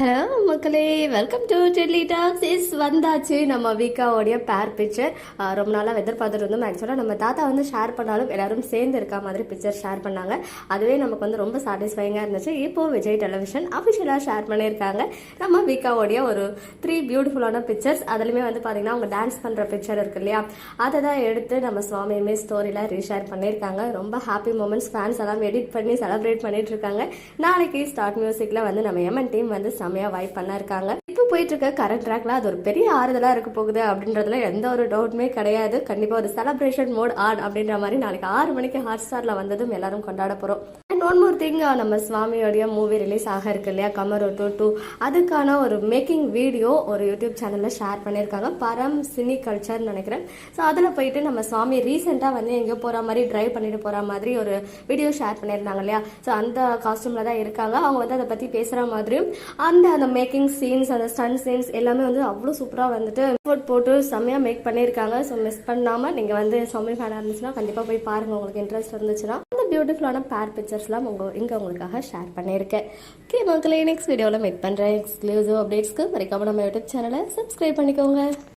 Hello மக்களே welcome to Delhi talks is வந்தாச்சு நம்ம வீக்காவோடைய பேர் பிக்சர் ரொம்ப நாளாக எதிர்பார்த்துட்டு இருந்தோம். ஆக்சுவலாக நம்ம தாத்தா வந்து ஷேர் பண்ணாலும் எல்லாரும் சேர்ந்து இருக்க மாதிரி பிக்சர் ஷேர் பண்ணாங்க. அதுவே நமக்கு வந்து ரொம்ப சாட்டிஸ்ஃபைங்காக இருந்துச்சு. இப்போ விஜய் டெலிவிஷன் அஃபிஷியலாக ஷேர் பண்ணியிருக்காங்க. நம்ம வீக்காவோடைய ஒரு த்ரீ பியூட்டிஃபுல்லான பிக்சர்ஸ் அதுலேயுமே வந்து பார்த்தீங்கன்னா அவங்க டான்ஸ் பண்ணுற பிக்சர் இருக்கு இல்லையா? அதை தான் எடுத்து நம்ம சுவாமியுமே ஸ்டோரியில் ரீஷேர் பண்ணியிருக்காங்க. ரொம்ப ஹாப்பி மூமெண்ட்ஸ் ஃபேன்ஸ் எல்லாம் எடிட் பண்ணி செலப்ரேட் பண்ணிட்டு இருக்காங்க. நாளைக்கு ஸ்டார்ட் மியூசிக்கில் வந்து நம்ம எம்என் டீம் வந்து செமையா வைப் பண்ணிருக்காங்க இப்போ போயிட்டு இருக்க கரண்ட் ட்ராக்ல அது ஒரு பெரிய ஆறுதலா இருக்க போகுது அப்படின்றதுல எந்த ஒரு டவுட்டுமே கிடையாது. கண்டிப்பா ஒரு செலிப்ரேஷன் மோட் ஆன் அப்படின்ற மாதிரி நாளைக்கு ஆறு மணிக்கு ஹாட் ஸ்டார்ல வந்ததும் எல்லாரும் கொண்டாட போறோம். அண்ட் ஒன் மோர் திங் நம்ம சுவாமியோடைய மூவி ரிலீஸ் ஆக இருக்கு இல்லையா? கமர் டூ டூ அதுக்கான ஒரு மேக்கிங் வீடியோ ஒரு யூடியூப் சேனலில் ஷேர் பண்ணியிருக்காங்க. பரம் சினி கல்ச்சர்னு நினைக்கிறேன். ஸோ அதில் போயிட்டு நம்ம சுவாமி ரீசெண்டாக வந்து எங்கேயோ போகிற மாதிரி ட்ரைவ் பண்ணிட்டு போகிற மாதிரி ஒரு வீடியோ ஷேர் பண்ணியிருந்தாங்க இல்லையா? ஸோ அந்த காஸ்டியூமில் தான் இருக்காங்க. அவங்க வந்து அதை பற்றி பேசுகிற மாதிரியும் அந்த அந்த மேக்கிங் சீன்ஸ் அந்த ஸ்டன் சீன்ஸ் எல்லாமே வந்து அவ்வளோ சூப்பராக வந்துட்டு எஃபோர்ட் போட்டு செம்மையாக மேக் பண்ணியிருக்காங்க. ஸோ மிஸ் பண்ணாமல் நீங்கள் வந்து சுவாமி ஃபேனாக இருந்துச்சுன்னா கண்டிப்பாக போய் பாருங்கள் உங்களுக்கு இன்ட்ரெஸ்ட் இருந்துச்சுன்னா. பியூட்டிஃபுல்லான பேர் பிக்சர்ஸ்லாம் உங்கள் இங்கே உங்களுக்காக ஷேர் பண்ணியிருக்கேன். ஓகே மக்களே நெக்ஸ்ட் வீடியோவில் மீட் பண்ணுறேன் எக்ஸ்க்ளூசிவ் அப்டேட்ஸ்க்கு மறைக்காமல் நம்ம யூடியூப் சேனலை சப்ஸ்கிரைப் பண்ணிக்கோங்க.